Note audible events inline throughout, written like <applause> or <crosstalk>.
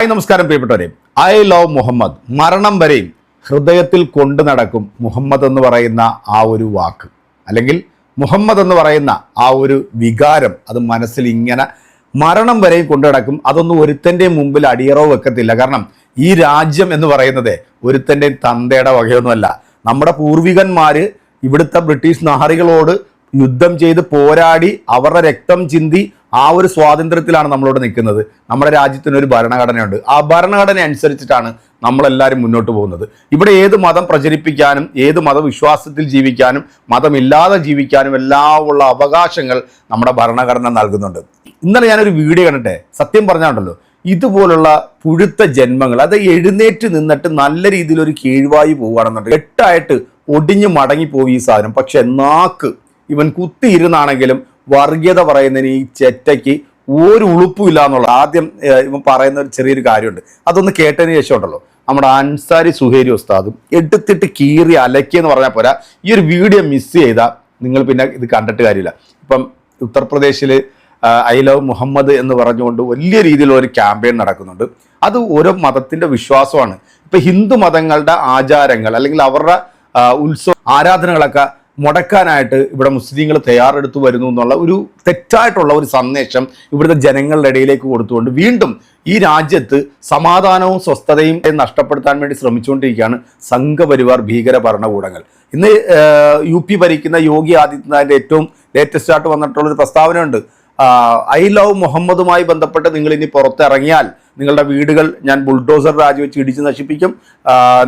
Hi നമസ്കാരം പ്രിയപ്പെട്ടവരെ. I love Muhammad. മരണം വരെയും ഹൃദയത്തിൽ കൊണ്ടു നടക്കും മുഹമ്മദ് എന്ന് പറയുന്ന ആ ഒരു വാക്ക്. അല്ലെങ്കിൽ മുഹമ്മദ് എന്ന് പറയുന്ന ആ ഒരു വികാരം അത് മനസ്സിൽ ഇങ്ങനെ മരണം വരെയും കൊണ്ടു നടക്കും. അതൊന്നും ഒരുത്തന്റെ മുമ്പിൽ അടിയറവ് വെക്കത്തില്ല. കാരണം ഈ രാജ്യം എന്ന് പറയുന്നത് ഒരുത്തന്റെയും തന്തയുടെ വകയൊന്നുമല്ല. നമ്മുടെ പൂർവികന്മാർ ഇവിടുത്തെ ബ്രിട്ടീഷ് നഹറികളോട് യുദ്ധം ചെയ്ത് പോരാടി അവരുടെ രക്തം ചിന്തി ആ ഒരു സ്വാതന്ത്ര്യത്തിലാണ് നമ്മളോട് നിൽക്കുന്നത്. നമ്മുടെ രാജ്യത്തിന് ഒരു ഭരണഘടനയുണ്ട്. ആ ഭരണഘടന അനുസരിച്ചിട്ടാണ് നമ്മളെല്ലാവരും മുന്നോട്ട് പോകുന്നത്. ഇവിടെ ഏത് മതം പ്രചരിപ്പിക്കാനും ഏത് മതവിശ്വാസത്തിൽ ജീവിക്കാനും മതമില്ലാതെ ജീവിക്കാനും എല്ലാം ഉള്ള അവകാശങ്ങൾ നമ്മുടെ ഭരണഘടന നൽകുന്നുണ്ട്. ഇന്നലെ ഞാനൊരു വീഡിയോ കണ്ടിട്ടെ? സത്യം പറഞ്ഞാണ്ടല്ലോ. ഇതുപോലുള്ള പുഴുത്ത ജന്മങ്ങൾ അത് എഴുന്നേറ്റ് നിന്നിട്ട് നല്ല രീതിയിൽ ഒരു കീഴ്വായി പോവുകയാണെന്നുണ്ട്. എട്ടായിട്ട് ഒടിഞ്ഞു മടങ്ങി പോയി ഈ സാധനം. പക്ഷെ നാക്ക് ഇവൻ കുത്തിയിരുന്നാണെങ്കിലും വർഗീയത പറയുന്നതിന് ഈ ചെറ്റയ്ക്ക് ഒരു ഉളുപ്പുമില്ല എന്നുള്ളത് ആദ്യം ഇവ ഇവൻ പറയുന്ന ഒരു ചെറിയൊരു കാര്യമുണ്ട്. അതൊന്ന് കേട്ടതിന് ശേഷം ഉണ്ടല്ലോ. നമ്മുടെ അൻസാരി സുഹേരി ഉസ്താദും എടുത്തിട്ട് കീറി അലക്കിയെന്ന് പറഞ്ഞാൽ പോരാ. ഈ ഒരു വീഡിയോ മിസ് ചെയ്താൽ നിങ്ങൾ പിന്നെ ഇത് കണ്ടിട്ട് കാര്യമില്ല. ഇപ്പം ഉത്തർപ്രദേശിൽ ഐ ലവ് മുഹമ്മദ് എന്ന് പറഞ്ഞുകൊണ്ട് വലിയ രീതിയിലുള്ള ഒരു ക്യാമ്പയിൻ നടക്കുന്നുണ്ട്. അത് ഓരോ മതത്തിന്റെ വിശ്വാസമാണ്. ഇപ്പം ഹിന്ദു മതങ്ങളുടെ ആചാരങ്ങൾ അല്ലെങ്കിൽ അവരുടെ ഉത്സവ ആരാധനകളൊക്കെ മുടക്കാനായിട്ട് ഇവിടെ മുസ്ലിങ്ങൾ തയ്യാറെടുത്തു വരുന്നു എന്നുള്ള ഒരു തെറ്റായിട്ടുള്ള ഒരു സന്ദേശം ഇവിടുത്തെ ജനങ്ങളുടെ ഇടയിലേക്ക് കൊടുത്തുകൊണ്ട് വീണ്ടും ഈ രാജ്യത്ത് സമാധാനവും സ്വസ്ഥതയും നഷ്ടപ്പെടുത്താൻ വേണ്ടി ശ്രമിച്ചുകൊണ്ടിരിക്കുകയാണ് സംഘപരിവാർ ഭീകര ഭരണകൂടങ്ങൾ. ഇന്ന് യു പി ഭരിക്കുന്ന യോഗി ആദിത്യനാഥിന്റെ ഏറ്റവും ലേറ്റസ്റ്റ് ആയിട്ട് വന്നിട്ടുള്ളൊരു പ്രസ്താവനയുണ്ട്. ഐ ലവ് മുഹമ്മദുമായി ബന്ധപ്പെട്ട് നിങ്ങൾ ഇനി പുറത്തിറങ്ങിയാൽ നിങ്ങളുടെ വീടുകൾ ഞാൻ ബുൾഡോസർ രാജിവെച്ച് ഇടിച്ച് നശിപ്പിക്കും.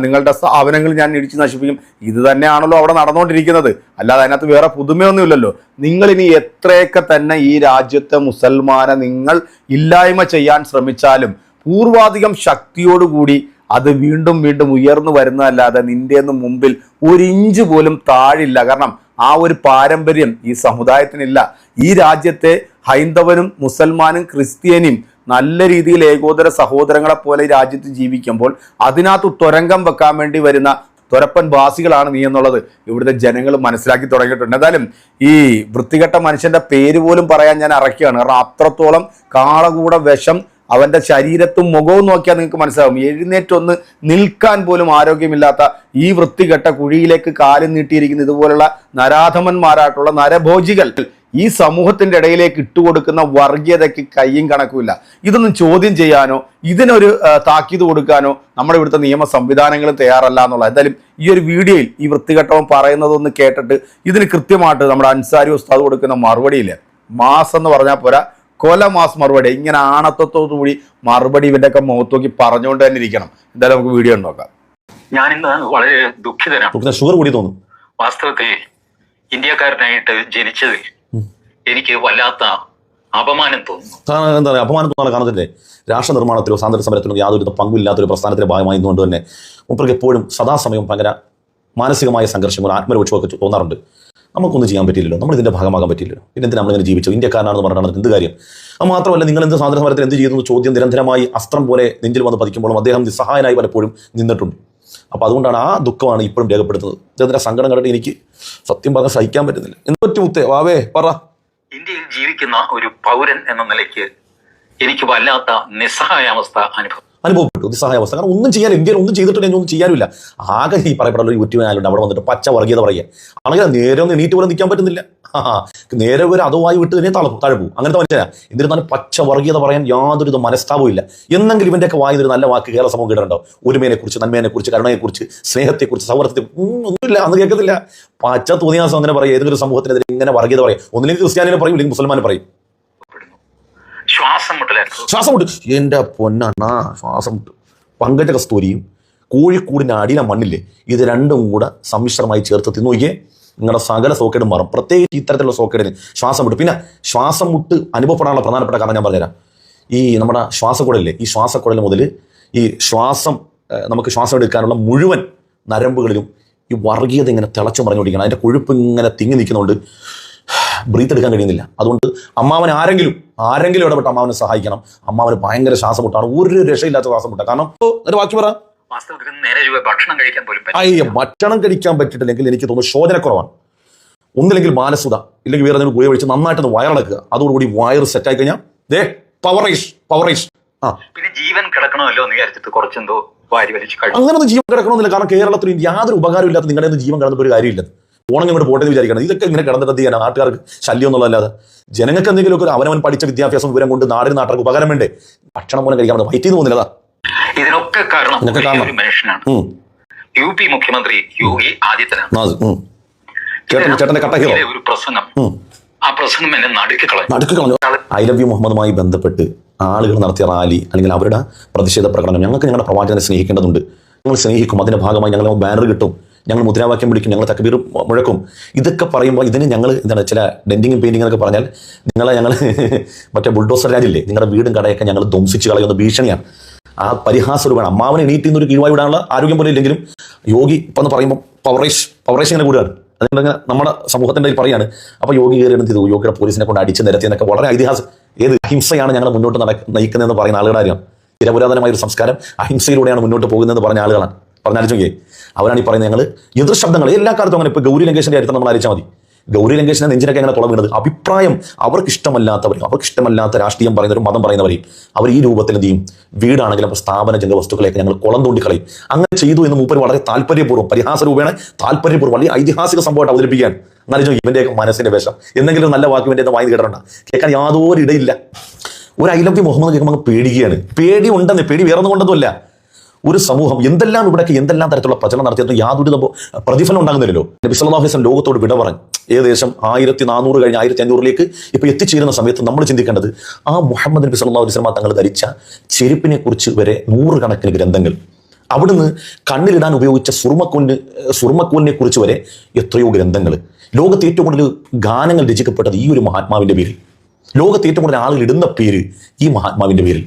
നിങ്ങളുടെ സ്ഥാപനങ്ങൾ ഞാൻ ഇടിച്ച് നശിപ്പിക്കും. ഇത് തന്നെയാണല്ലോ അവിടെ നടന്നുകൊണ്ടിരിക്കുന്നത്. അല്ലാതെ അതിനകത്ത് വേറെ പുതുമയൊന്നുമില്ലല്ലോ. നിങ്ങളിനി എത്രയൊക്കെ തന്നെ ഈ രാജ്യത്തെ മുസൽമാനെ നിങ്ങൾ ഇല്ലായ്മ ചെയ്യാൻ ശ്രമിച്ചാലും പൂർവാധികം ശക്തിയോടുകൂടി അത് വീണ്ടും വീണ്ടും ഉയർന്നു വരുന്നതല്ലാതെ നിന്റെ മുമ്പിൽ ഒരു ഇഞ്ച് പോലും താഴില്ല. കാരണം ആ ഒരു പാരമ്പര്യം ഈ സമുദായത്തിനില്ല. ഈ രാജ്യത്തെ ഹൈന്ദവനും മുസൽമാനും ക്രിസ്ത്യാനിയും നല്ല രീതിയിൽ ഏകോദര സഹോദരങ്ങളെ പോലെ രാജ്യത്ത് ജീവിക്കുമ്പോൾ അതിനകത്ത് തുരങ്കം വെക്കാൻ വേണ്ടി വരുന്ന തുരപ്പൻ വാസികളാണ് നീ എന്നുള്ളത് ഇവിടുത്തെ ജനങ്ങൾ മനസ്സിലാക്കി തുടങ്ങിയിട്ടുണ്ട്. എന്തായാലും ഈ വൃത്തികെട്ട മനുഷ്യന്റെ പേര് പോലും പറയാൻ ഞാൻ അറക്കുകയാണ് കാരണം അത്രത്തോളം കാളകൂട വിഷം അവന്റെ ശരീരത്തും മുഖവും നോക്കിയാൽ നിങ്ങൾക്ക് മനസ്സിലാവും. എഴുന്നേറ്റൊന്ന് നിൽക്കാൻ പോലും ആരോഗ്യമില്ലാത്ത ഈ വൃത്തികെട്ട കുഴിയിലേക്ക് കാലും നീട്ടിയിരിക്കുന്ന ഇതുപോലുള്ള നരാധമന്മാരായിട്ടുള്ള നരഭോജികൾ ഈ സമൂഹത്തിന്റെ ഇടയിലേക്ക് ഇട്ടുകൊടുക്കുന്ന വർഗീയതയ്ക്ക് കയ്യും കണക്കുമില്ല. ഇതൊന്നും ചോദ്യം ചെയ്യാനോ ഇതിനൊരു താക്കീത് കൊടുക്കാനോ നമ്മുടെ ഇവിടുത്തെ നിയമ സംവിധാനങ്ങൾ തയ്യാറല്ല എന്നുള്ള എന്തായാലും ഈ ഒരു വീഡിയോയിൽ ഈ വൃത്തികെട്ടവൻ പറയുന്നതൊന്ന് കേട്ടിട്ട് ഇതിന് കൃത്യമായിട്ട് നമ്മുടെ അൻസാരി ഉസ്താദ് കൊടുക്കുന്ന മറുപടിയിൽ മാസം എന്ന് പറഞ്ഞാൽ പോരാ കൊല മാസ് മറുപടി. ഇങ്ങനെ ആണത്തോടുകൂടി മറുപടി ഇവന്റെയൊക്കെ ഒക്കെ മുഖത്ത് നോക്കി പറഞ്ഞുകൊണ്ട് തന്നെ ഇരിക്കണം. എന്തായാലും നമുക്ക് വീഡിയോ നോക്കാം. ഞാൻ ഇന്ന് വളരെ ദുഃഖിതനാണ്. നമുക്ക് ഷുഗർ കൂടി തോന്നും. വാസ്തവത്തിൽ ഇന്ത്യക്കാരനായിട്ട് ജനിച്ചതിൽ എനിക്ക് വല്ലാത്ത അപമാനം തോന്നുന്നു. എന്താ പറയുക അപമാനം തോന്നാൻ കാണത്തില്ലേ രാഷ്ട്ര നിർമ്മാണത്തിലോ സ്വാതന്ത്ര്യ സമരത്തിലോ യാതൊരു പങ്കുമില്ലാത്തൊരു പ്രസ്ഥാനത്തിന്റെ ഭാഗമായി തന്നെ മുപ്പർക്ക് എപ്പോഴും സദാസമയം ഭയങ്കര മാനസികമായ സംഘർഷം ഒരു ഒക്കെ തോന്നാറുണ്ട്. നമുക്കൊന്നും ചെയ്യാൻ പറ്റില്ലല്ലോ. നമ്മൾ ഇതിന്റെ ഭാഗമാകാൻ പറ്റില്ലല്ലോ. പിന്നെ എന്തിനാ നമ്മളിങ്ങനെ ജീവിച്ചു ഇന്ത്യക്കാരനാണെന്ന് പറഞ്ഞാൽ എന്ത് കാര്യം? അത് മാത്രമല്ല നിങ്ങൾ എന്ത് സ്വാതന്ത്ര്യ സമരത്തിൽ എന്ത് ചെയ്യുന്നു ചോദ്യം നിരന്തരമായി അസ്ത്രം പോലെ നെഞ്ചിൽ വന്ന് പതിക്കുമ്പോഴും അദ്ദേഹം നിസ്സഹായനായി പലപ്പോഴും നിന്നിട്ടുണ്ട്. അപ്പോൾ അതുകൊണ്ടാണ് ആ ദുഃഖമാണ് ഇപ്പോഴും രേഖപ്പെടുത്തുന്നത്. ഇദ്ദേഹത്തിന്റെ സങ്കടം കണ്ടിട്ട് എനിക്ക് സത്യം പറഞ്ഞാൽ സഹിക്കാൻ പറ്റുന്നില്ല. എന്ത് മുത്തേ? വാവേ പറ. ഇന്ത്യയിൽ ജീവിക്കുന്ന ഒരു പൗരൻ എന്ന നിലയ്ക്ക് എനിക്ക് വല്ലാത്ത നിസ്സഹായാവസ്ഥ അനുഭവം. അനുഭവപ്പെട്ടു. നിസ്സഹായാവസ്ഥ. കാരണം ഒന്നും ചെയ്യാൻ ഇന്ത്യയിൽ ഒന്നും ചെയ്തിട്ടില്ല ഒന്നും ചെയ്യാനില്ല ആകെ ഈ പറയപ്പെടുന്ന ഒരു യൂട്യൂബ് അവിടെ വന്നിട്ട് പച്ച വർഗീയത പറയുക. ആണെങ്കിൽ നേരെ ഒന്ന് എണീറ്റ് പോലെ നിൽക്കാൻ പറ്റുന്നില്ല. <laughs> നേരെ ഒരു അതുമായി വിട്ട് തന്നെ തള താഴെ പോകും. അങ്ങനത്തെ മനുഷ്യനാ. എന്നിരുന്നാലും പച്ച വർഗീയത പറയാൻ യാതൊരു ഇത് മനസ്താപവും ഇല്ല എന്നെങ്കിലും ഇവന്റെയൊക്കെ വായുന്നൊരു നല്ല വാക്ക് കേരള സമൂഹം കേട്ടിട്ടുണ്ടോ ഒരുമേനെ കുറിച്ച് നന്മേനെ കുറിച്ച് കരുണയെക്കുറിച്ച് സ്നേഹത്തെക്കുറിച്ച് സൗഹൃദത്തെ ഒന്നുമില്ല. അന്ന് കേൾക്കത്തില്ല. പച്ച തോന്നിയാസം അങ്ങനെ പറയും. ഏതെങ്കിലും സമൂഹത്തിനെതിരെ ഇങ്ങനെ വർഗീയത പറയും. ഒന്നില്ലെങ്കിൽ ക്രിസ്ത്യാനിനെ പറയും ഇല്ലെങ്കിൽ മുസൽമാനെ പറയും. ശ്വാസം മുട്ടലായിരുന്നു ശ്വാസം മുട്ട്. എന്റെ പൊന്നണ്ണ ശ്വാസം മുട്ട്. പങ്കജ കസ്തൂരിയും കോഴിക്കൂടിന്റെ അടിയിലെ മണ്ണില്ലേ? ഇത് രണ്ടും കൂടെ സമ്മിശ്രമായി ചേർത്ത് തിന്നു. നോക്കിയേ. നിങ്ങളുടെ സകല സോക്കേടും മാറും. പ്രത്യേകിച്ച് ഇത്തരത്തിലുള്ള സോക്കേടിന് ശ്വാസം മുട്ട് പിന്നെ ശ്വാസം മുട്ട് അനുഭവപ്പെടാനുള്ള പ്രധാനപ്പെട്ട കാരണം ഞാൻ പറഞ്ഞുതരാം. ഈ നമ്മുടെ ശ്വാസക്കുഴലില്ലേ ഈ ശ്വാസക്കുഴൽ മുതൽ ഈ ശ്വാസം നമുക്ക് ശ്വാസം എടുക്കാനുള്ള മുഴുവൻ നരമ്പുകളിലും ഈ വർഗീയത ഇങ്ങനെ തിളച്ചു മറിഞ്ഞുകൊണ്ടിരിക്കണം അതിന്റെ കൊഴുപ്പ് ഇങ്ങനെ തിങ്ങി നിൽക്കുന്നുണ്ട് ബ്രീത്ത് എടുക്കാൻ കഴിയുന്നില്ല. അതുകൊണ്ട് അമ്മാവൻ ആരെങ്കിലും ആരെങ്കിലും ഇടപെട്ട് അമ്മാവനെ സഹായിക്കണം. അമ്മാവന് ഭയങ്കര ശ്വാസമുട്ടാണ് ഒരു രക്ഷയില്ലാത്ത ശ്വാസം മുട്ട. കാരണം എന്നിട്ട് ബാക്കി പറ. വാസ്തവത്തിൽ നേരെ ഭക്ഷണം കഴിക്കാൻ പോലും അയ്യ ഭക്ഷണം കഴിക്കാൻ പറ്റിയിട്ടില്ലെങ്കിൽ എനിക്ക് തോന്നുന്നു ശോധനക്കുറവാണ് ഒന്നില്ലെങ്കിൽ മാനസുത ഇല്ലെങ്കിൽ വേറെ എന്തെങ്കിലും ഗുളിക കഴിച്ച് നന്നായിട്ടൊന്ന് വയറിളക്കുക. അതോടുകൂടി വയർ ആയി കഴിഞ്ഞാൽ ദേ പവറേഷ് പവറേഷ് ആ. പിന്നെ ജീവൻ കിടക്കണമല്ലോ എന്ന് വിചാരിച്ചിട്ട് കുറച്ചെന്തോ വാരി വലിച്ച് കഴിച്ചു അങ്ങനൊന്നും ജീവൻ കിടക്കണമെന്നില്ല. കാരണം കേരളത്തിൽ യാതൊരു ഉപകാരം ഇല്ലാത്ത നിങ്ങളുടെ ജീവൻ കിടന്നിട്ട് ഒരു കാര്യമില്ല. ഓണം ഇങ്ങോട്ട് പോട്ടെ എന്ന് വിചാരിക്കണം. ഇതൊക്കെ ഇങ്ങനെ കിടന്നിട്ട് ചെയ്യാൻ നാട്ടുകാർക്ക് ശല്യം എന്നുള്ളതല്ലാതെ ജനങ്ങൾക്ക് എന്തെങ്കിലുമൊക്കെ ഒരു അവനവൻ പഠിച്ച വിദ്യാഭ്യാസം വിവരം കൊണ്ട് നാടിന് നാട്ടുകാർക്ക് ഉപകാരം വേണ്ടേ? ഭക്ഷണം പോലും കഴിക്കാൻ വയറ്റിൽ നിന്ന് പോകുന്നില്ല ഇതിനൊക്കെ കാരണം ഒരേ മനുഷ്യനാണ്. യു പി മുഖ്യമന്ത്രി യോഗി ആദിത്യനാഥ് ഒരു പ്രസംഗം. ആ പ്രസംഗം എന്നെ നടുക്കി കളഞ്ഞു. ഐ ലവ് യു മുഹമ്മദുമായി ബന്ധപ്പെട്ട് ആളുകൾ നടത്തിയ റാലി അല്ലെങ്കിൽ അവരുടെ പ്രതിഷേധ പ്രകടനം ഞങ്ങൾക്ക് ഞങ്ങളുടെ പ്രവാചകനെ സ്നേഹിക്കേണ്ടതുണ്ട്. ഞങ്ങൾ സ്നേഹിക്കും. അതിന്റെ ഭാഗമായി ഞങ്ങൾ ബാനർ കിട്ടും. ഞങ്ങൾ മുദ്രാവാക്യം വിളിക്കും. ഞങ്ങൾ തക്കബീർ മുഴക്കും. ഇതൊക്കെ പറയുമ്പോൾ ഇതിന് ഞങ്ങൾ എന്താണ് ചില ഡെന്റിങ്ങും പെയിന്റിങ് എന്നൊക്കെ പറഞ്ഞാൽ നിങ്ങളെ ഞങ്ങൾ <laughs> മറ്റേ ബുൾഡോസർ രാജില്ലേ? നിങ്ങളുടെ വീടും കടയൊക്കെ ഞങ്ങൾ ധ്വംസിച്ച് കളയുന്ന ഭീഷണിയാണ്. ആ പരിഹാസ രൂപമാണ് അമ്മാവനെ എണീറ്റ് നിന്ന് ഒരു കീഴ്വായി വിടാനുള്ള ആരോഗ്യം പോലും ഇല്ലെങ്കിലും യോഗി ഇപ്പം പറയുമ്പോൾ പവറേഷ് പവറേഷ് ഇങ്ങനെ കൂടുകയാണ്. അതുകൊണ്ട് നമ്മുടെ സമൂഹത്തിന്റെ പറയാണ് അപ്പോൾ യോഗി കയറി എന്ത് ചെയ്തു? യോഗിയുടെ പോലീസിനെ കൊണ്ട് അടിച്ച് നിരത്തി എന്നൊക്കെ വളരെ ഐതിഹാസം ഏത് അഹിംസയാണ് ഞങ്ങൾ മുന്നോട്ട് നട നയിക്കുന്നതെന്ന് പറയുന്ന ആളുകളുടെ അറിയാം ചിരപുരാതനമായ ഒരു സംസ്കാരം അഹിംസയിലൂടെയാണ് മുന്നോട്ട് പോകുന്നതെന്ന് പറഞ്ഞ ആളുകളാണ്. പറഞ്ഞാലിച്ചോക്കേ അവരാണ് ഈ പറയുന്നത് ഞങ്ങൾ എതിർ ശബ്ദങ്ങൾ എല്ലാ കാലത്തും അങ്ങനെ ഇപ്പോൾ ഗൗരി ലങ്കേഷിന്റെ കാര്യത്തിൽ നമ്മൾ അയച്ചാൽ മതി. ഗൗരി ലങ്കേഷിനെ നെഞ്ചിനൊക്കെ എങ്ങനെ തുള വീണത്? അഭിപ്രായം അവർക്ക് ഇഷ്ടമല്ലാത്തവരും അവർക്ക് ഇഷ്ടമല്ലാത്ത രാഷ്ട്രീയം പറയുന്നവരും മതം പറയുന്നവരെയും അവർ ഈ രൂപത്തിൽ എന്ത് ചെയ്യും? വീടാണെങ്കിലും അപ്പോൾ സ്ഥാപന ജംഗ വസ്തുക്കളെയൊക്കെ ഞങ്ങൾ കുളം തോണ്ടിക്കളയും അങ്ങനെ ചെയ്തു എന്ന് മൂപ്പർ വളരെ താല്പര്യപൂർവം പരിഹാസ രൂപേണ താല്പര്യപൂർവം വലിയ ഐതിഹാസിക സംഭവമായിട്ട് അവതരിപ്പിക്കാൻ എന്നാലും ഇവന്റെയൊക്കെ മനസ്സിന്റെ വേഷം. എന്തെങ്കിലും നല്ല വാക്ക് ഇവന്റെ വായി കേട്ടിട്ടുണ്ടോ? കേൾക്കാൻ യാതൊരു ഇടയില്ല. ഒരു ഐലവ്യ മുഹമ്മദ് കേൾക്കുമ്പോൾ പേടിക്കുകയാണ്. പേടി ഉണ്ടെന്ന് പേടി വേറെ കൊണ്ടൊന്നുമല്ല. ഒരു സമൂഹം എന്തെല്ലാം ഇവിടേക്ക് എന്തെല്ലാം തരത്തിലുള്ള പ്രചരണം നടത്തിയതും യാതൊരു പ്രതിഫലം ഉണ്ടാകുന്നില്ലല്ലോ. നബി സല്ലല്ലാഹു അലൈഹി വസല്ലം ലോകത്തോട് വിട പറഞ്ഞു. ഏകദേശം ആയിരത്തി നാനൂറ് കഴിഞ്ഞ് ആയിരത്തി അഞ്ഞൂറിലേക്ക് ഇപ്പൊ എത്തിച്ചേരുന്ന സമയത്ത് നമ്മൾ ചിന്തിക്കേണ്ടത് ആ മുഹമ്മദ് നബി സല്ലാ അലൈഹി തങ്ങൾ ധരിച്ച ചെരുപ്പിനെ കുറിച്ച് വരെ നൂറുകണക്കിന് ഗ്രന്ഥങ്ങൾ. അവിടുന്ന് കണ്ണിലിടാൻ ഉപയോഗിച്ച സുർമക്കോലിന് സുർമക്കോലിനെ കുറിച്ച് വരെ എത്രയോ ഗ്രന്ഥങ്ങൾ. ലോകത്ത് ഏറ്റവും കൂടുതൽ ഗാനങ്ങൾ രചിക്കപ്പെട്ടത് ഈ ഒരു മഹാത്മാവിന്റെ പേരിൽ. ലോകത്ത് ഏറ്റവും കൂടുതൽ ആളുകൾ ഇടുന്ന പേര് ഈ മഹാത്മാവിന്റെ പേരിൽ.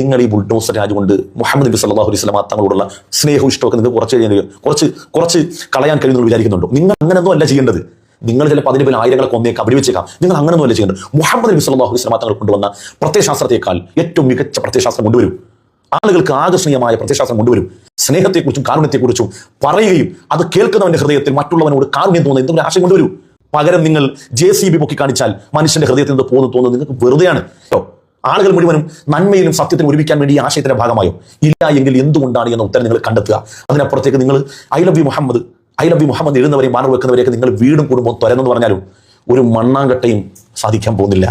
നിങ്ങൾ ഈ ബുൾഡോസർ രാജുകൊണ്ട് മുഹമ്മദ് നബി സല്ലല്ലാഹു അലൈഹി വസല്ലം തങ്ങളോടുള്ള സ്നേഹവും ഇഷ്ടമൊക്കെ നിങ്ങൾക്ക് കുറച്ച് കഴിഞ്ഞ കുറച്ച് കുറച്ച് കളയാൻ കഴിയുന്നു വിചാരിക്കുന്നുണ്ടോ? നിങ്ങൾ അങ്ങനെയൊന്നും അല്ല ചെയ്യേണ്ടത്. നിങ്ങൾ ചിലപ്പോൾ അതിന് പിന്നെ ആയിരങ്ങളെ കൊന്നേക്കാം വെടിവെച്ചേക്കാം. നിങ്ങൾ അങ്ങനെയൊന്നും അല്ല ചെയ്യേണ്ടത്. മുഹമ്മദ് നബി സല്ലല്ലാഹു അലൈഹി തങ്ങൾ കൊണ്ടുവന്ന പ്രത്യശാസ്ത്രത്തെക്കാൾ ഏറ്റവും മികച്ച പ്രത്യശാസ്ത്രം കൊണ്ടുവരും. ആളുകൾക്ക് ആകർഷണീയമായ പ്രത്യശാസ്ത്രം കൊണ്ടുവരും. സ്നേഹത്തെക്കുറിച്ചും കാരുണ്യത്തെക്കുറിച്ചും പറയുകയും അത് കേൾക്കുന്നവന്റെ ഹൃദയത്തിൽ മറ്റുള്ളവനോട് കാരുണ്യം തോന്നുന്ന എന്തെങ്കിലും ആശയം കൊണ്ടുവരും. പകരം നിങ്ങൾ ജെ സി ബി പൊക്കി കാണിച്ചാൽ മനുഷ്യന്റെ ഹൃദയത്തിൽ നിന്ന് പോകുന്നു തോന്നുന്നത് നിങ്ങൾക്ക് വെറുതെയാണ്. ആളുകൾ മുഴുവനും നന്മയിലും സത്യത്തിനും ഒരുമിക്കാൻ വേണ്ടി ഈ ആശയത്തിന്റെ ഭാഗമായോ? ഇല്ല എങ്കിൽ എന്തുകൊണ്ടാണ് എന്ന ഉത്തരം നിങ്ങൾ കണ്ടെത്തുക. അതിനപ്പുറത്തേക്ക് നിങ്ങൾ I love you Muhammad. I Nabi Muhammad എഴുതുന്നവരെയും banner വെക്കുന്നവരെയൊക്കെ നിങ്ങൾ വീടും കുടുംബവും തുരന്നെന്ന് പറഞ്ഞാലും ഒരു മണ്ണാങ്കട്ടയും സാധിക്കാൻ പോകുന്നില്ല.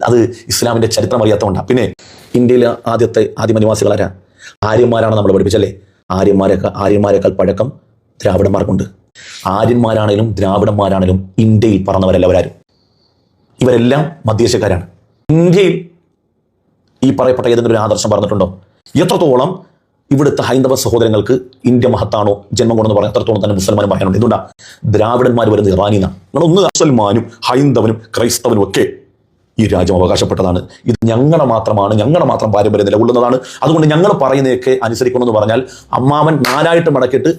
അത് ഇസ്ലാമിന്റെ ചരിത്രം അറിയാത്തതുകൊണ്ടാണ് പിന്നെ ഇന്ത്യയിലെ ആദ്യത്തെ ആദിമ നിവാസികളാരാ? ആര്യന്മാരാണ് നമ്മൾ പഠിപ്പിച്ചല്ലേ? ആര്യന്മാരെക്കാൾ ആര്യന്മാരെക്കാൾ പഴക്കം ദ്രാവിഡന്മാർക്കുണ്ട്. ആര്യന്മാരാണേലും ദ്രാവിഡന്മാരാണേലും ഇന്ത്യയിൽ പറന്നവരല്ലവരാരും. ഇവരെല്ലാം മധ്യേഷ്യക്കാരാണ്. ഇന്ത്യയിൽ ഈ പറയപ്പെട്ട ഏതെങ്കിലും ഒരു ആദർശം പറഞ്ഞിട്ടുണ്ടോ? എത്രത്തോളം ഇവിടുത്തെ ഹൈന്ദവ സഹോദരങ്ങൾക്ക് ഇന്ത്യ മഹത്താണോ ജന്മം കൊണ്ടെന്ന് പറഞ്ഞാൽ എത്രത്തോളം തന്നെ മുസൽമാനും പറയാനുണ്ട് എന്തുകൊണ്ടാ? ദ്രാവിഡന്മാർ വരുന്നത് ഇറാനിന്നാണ് നിങ്ങൾ ഒന്ന് മുസൽമാനും ഹൈന്ദവനും ക്രൈസ്തവനും ഒക്കെ ഈ രാജ്യം അവകാശപ്പെട്ടതാണ്. ഇത് ഞങ്ങളെ മാത്രമാണ് ഞങ്ങളെ മാത്രം പാരമ്പര്യം നിലകൊള്ളുന്നതാണ് അതുകൊണ്ട് ഞങ്ങൾ പറയുന്നതൊക്കെ അനുസരിക്കണമെന്ന് പറഞ്ഞാൽ അമ്മാവൻ നാലായിട്ട് മടക്കിട്ട്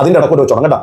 അതിന്റെ ഇടക്കോട്ട് വെച്ചോണം കേട്ടാ.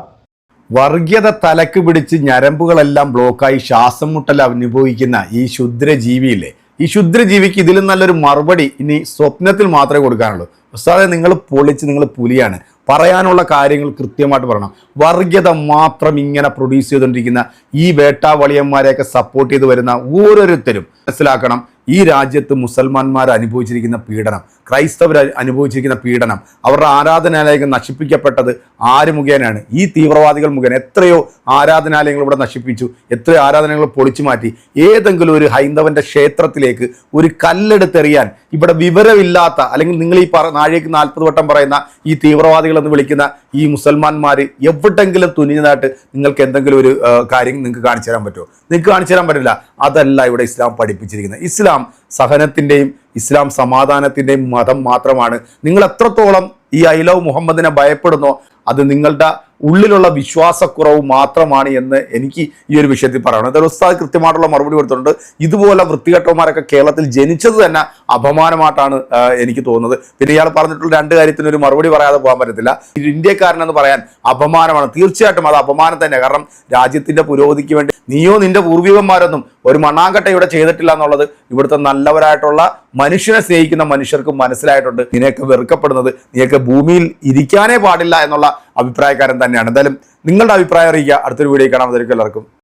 വർഗീയത തലക്ക് പിടിച്ച് ഞരമ്പുകളെല്ലാം ബ്ലോക്കായി ശ്വാസം മുട്ടൽ അനുഭവിക്കുന്ന ഈ ക്ഷുദ്രജീവിയില്ലേ? ഈ ക്ഷുദ്രജീവിക്ക് ഇതിലും നല്ലൊരു മറുപടി ഇനി സ്വപ്നത്തിൽ മാത്രമേ കൊടുക്കാനുള്ളൂ. ഉസ്താദെ നിങ്ങൾ പൊളിച്ച് നിങ്ങൾ പുലിയാണ്. പറയാനുള്ള കാര്യങ്ങൾ കൃത്യമായിട്ട് പറയണം. വർഗീയത മാത്രം ഇങ്ങനെ പ്രൊഡ്യൂസ് ചെയ്തുകൊണ്ടിരിക്കുന്ന ഈ വേട്ടാവളിയന്മാരെയൊക്കെ സപ്പോർട്ട് ചെയ്ത് വരുന്ന ഓരോരുത്തരും മനസ്സിലാക്കണം. ഈ രാജ്യത്ത് മുസൽമാന്മാർ അനുഭവിച്ചിരിക്കുന്ന പീഡനം ക്രൈസ്തവർ അനുഭവിച്ചിരിക്കുന്ന പീഡനം അവരുടെ ആരാധനാലയങ്ങൾ നശിപ്പിക്കപ്പെട്ടത് ആര് മുഖേനയാണ്? ഈ തീവ്രവാദികൾ മുഖേന എത്രയോ ആരാധനാലയങ്ങൾ ഇവിടെ നശിപ്പിച്ചു എത്രയോ ആരാധനകൾ പൊളിച്ചു മാറ്റി. ഏതെങ്കിലും ഒരു ഹൈന്ദവന്റെ ക്ഷേത്രത്തിലേക്ക് ഒരു കല്ലെടുത്തെറിയാൻ ഇവിടെ വിവരമില്ലാത്ത അല്ലെങ്കിൽ നിങ്ങൾ ഈ പറ നാഴേക്ക് നാൽപ്പത് വട്ടം പറയുന്ന ഈ തീവ്രവാദികൾ എന്ന് വിളിക്കുന്ന ഈ മുസൽമാന്മാർ എവിടെങ്കിലും തുനിഞ്ഞതായിട്ട് നിങ്ങൾക്ക് എന്തെങ്കിലും ഒരു കാര്യം നിങ്ങൾക്ക് കാണിച്ചു തരാൻ പറ്റുമോ? നിങ്ങൾക്ക് കാണിച്ചു തരാൻ പറ്റില്ല. അതല്ല ഇവിടെ ഇസ്ലാം പഠിപ്പിച്ചിരിക്കുന്നത്. ഇസ്ലാം സഹനത്തിന്റെയും ഇസ്ലാം സമാധാനത്തിന്റെയും മതം മാത്രമാണ്. നിങ്ങൾ എത്രത്തോളം ഈ ഐ ലവ് മുഹമ്മദിനെ ഭയപ്പെടുന്നോ അത് നിങ്ങളുടെ ഉള്ളിലുള്ള വിശ്വാസക്കുറവ് മാത്രമാണ് എന്ന് എനിക്ക് ഈ ഒരു വിഷയത്തിൽ പറയണം എന്തായാലും ഉസ്താദ് കൃത്യമായിട്ടുള്ള മറുപടി കൊടുത്തിട്ടുണ്ട്. ഇതുപോലെ വൃത്തികെട്ടവന്മാരൊക്കെ കേരളത്തിൽ ജനിച്ചത് തന്നെ അപമാനമായിട്ടാണ് എനിക്ക് തോന്നുന്നത്. പിന്നെ ഇയാൾ പറഞ്ഞിട്ടുള്ള രണ്ട് കാര്യത്തിന് ഒരു മറുപടി പറയാതെ പോകാൻ പറ്റത്തില്ല. ഒരു ഇന്ത്യക്കാരനെന്ന് പറയാൻ അപമാനമാണ്. തീർച്ചയായിട്ടും അത് അപമാനം തന്നെ. കാരണം രാജ്യത്തിന്റെ പുരോഗതിക്ക് വേണ്ടി നീയോ നിന്റെ പൂർവികന്മാരൊന്നും ഒരു മണ്ണാങ്കട്ട ഇവിടെ ചെയ്തിട്ടില്ല എന്നുള്ളത് ഇവിടുത്തെ നല്ലവരായിട്ടുള്ള മനുഷ്യനെ സ്നേഹിക്കുന്ന മനുഷ്യർക്ക് മനസ്സിലായിട്ടുണ്ട്. നിനക്ക് വെറുക്കപ്പെടുന്നത് നീയൊക്കെ ഭൂമിയിൽ ഇരിക്കാനേ പാടില്ല എന്നുള്ള അഭിപ്രായക്കാരൻ തന്നെയാണ്. എന്തായാലും നിങ്ങളുടെ അഭിപ്രായം അറിയിക്കുക. അടുത്തൊരു വീഡിയോ കാണാൻ എല്ലാവർക്കും.